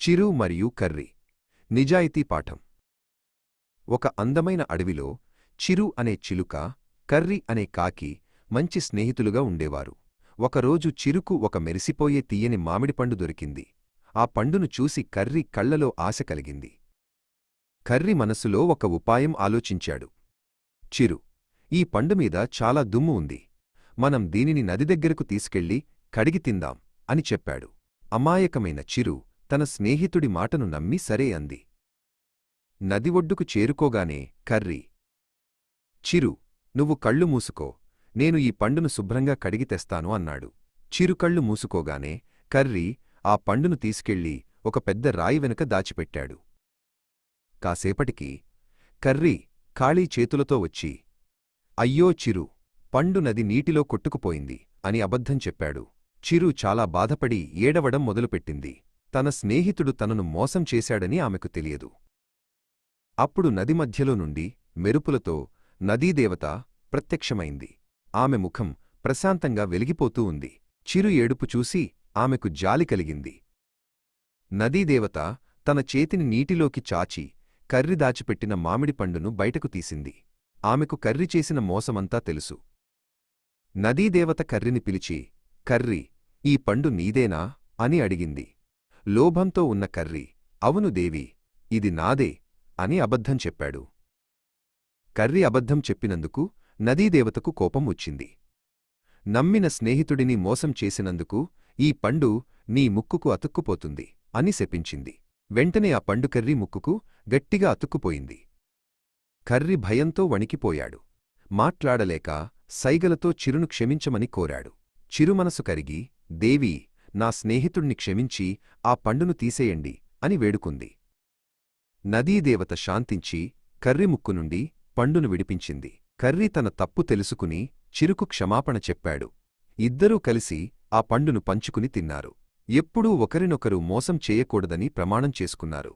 చిరు మరియు కర్రీ. నిజాయితీ పాఠం. ఒక అందమైన అడవిలో చిరు అనే చిలుక కర్రీ అనే కాకి మంచి స్నేహితులుగా ఉండేవారు. ఒకరోజు చిరుకు ఒక మెరిసిపోయే తీయని మామిడిపండు దొరికింది. ఆ పండును చూసి కర్రీ కళ్ళలో ఆశ కలిగింది. కర్రీ మనసులో ఒక ఉపాయం ఆలోచించాడు. చిరు ఈ పండు మీద చాలా దుమ్ము ఉంది. మనం దీనిని నది దగ్గరకు తీసుకెళ్ళి కడిగి తిందాం అని చెప్పాడు. అమాయకమైన చిరు తన స్నేహితుడి మాటను నమ్మి సరే అంది. నది ఒడ్డుకు చేరుకోగానే కర్రీ. చిరు నువ్వు కళ్ళు మూసుకో నేను ఈ పండును శుభ్రంగా కడిగి తెస్తాను అన్నాడు. చిరు కళ్ళు మూసుకోగానే కర్రీ ఆ పండును తీసుకెళ్ళి ఒక పెద్ద రాయి వెనుక దాచిపెట్టాడు. కాసేపటికి కర్రీ ఖాళీ చేతులతో వచ్చి అయ్యో చిరు పండు నది నీటిలో కొట్టుకుపోయింది అని అబద్ధం చెప్పాడు. చిరు చాలా బాధపడి ఏడవడం మొదలుపెట్టింది. తన స్నేహితుడు తనను మోసం చేశాడని ఆమెకు తెలియదు. అప్పుడు నది మధ్యలో నుండి మెరుపులతో నదీదేవత ప్రత్యక్షమైంది. ఆమె ముఖం ప్రశాంతంగా వెలిగిపోతూ ఉంది. చిరు ఏడుపు చూసి ఆమెకు జాలి కలిగింది. నదీదేవత తన చేతిని నీటిలోకి చాచి కర్రి దాచిపెట్టిన మామిడి పండును బయటకు తీసింది. ఆమెకు కర్రి చేసిన మోసమంతా తెలుసు. నదీదేవత కర్రిని పిలిచి కర్రి ఈ పండు నీదేనా? అని అడిగింది. లోభంతో ఉన్న కర్రీ. అవును దేవి ఇది నాదే అని అబద్ధం చెప్పాడు. కర్రీ అబద్ధం చెప్పినందుకు నదీదేవతకు కోపం వచ్చింది. నమ్మిన స్నేహితుడిని మోసం చేసినందుకు ఈ పండు నీ ముక్కుకు అతుక్కుపోతుంది అని శపించింది. వెంటనే ఆ పండు కర్రీ ముక్కుకు గట్టిగా అతుక్కుపోయింది. కర్రి భయంతో వణికిపోయాడు. మాట్లాడలేక సైగలతో చిరును క్షమించమని కోరాడు. చిరుమనసు కరిగి దేవీ నా స్నేహితుణ్ణి క్షమించి ఆ పండును తీసేయండి అని వేడుకుంది. నదీదేవత శాంతించి కర్రి ముక్కు నుండి పండును విడిపించింది. కర్రి తన తప్పు తెలుసుకుని చిరుకు క్షమాపణ చెప్పాడు. ఇద్దరూ కలిసి ఆ పండును పంచుకుని తిన్నారు. ఎప్పుడూ ఒకరినొకరు మోసం చేయకూడదని ప్రమాణం చేసుకున్నారు.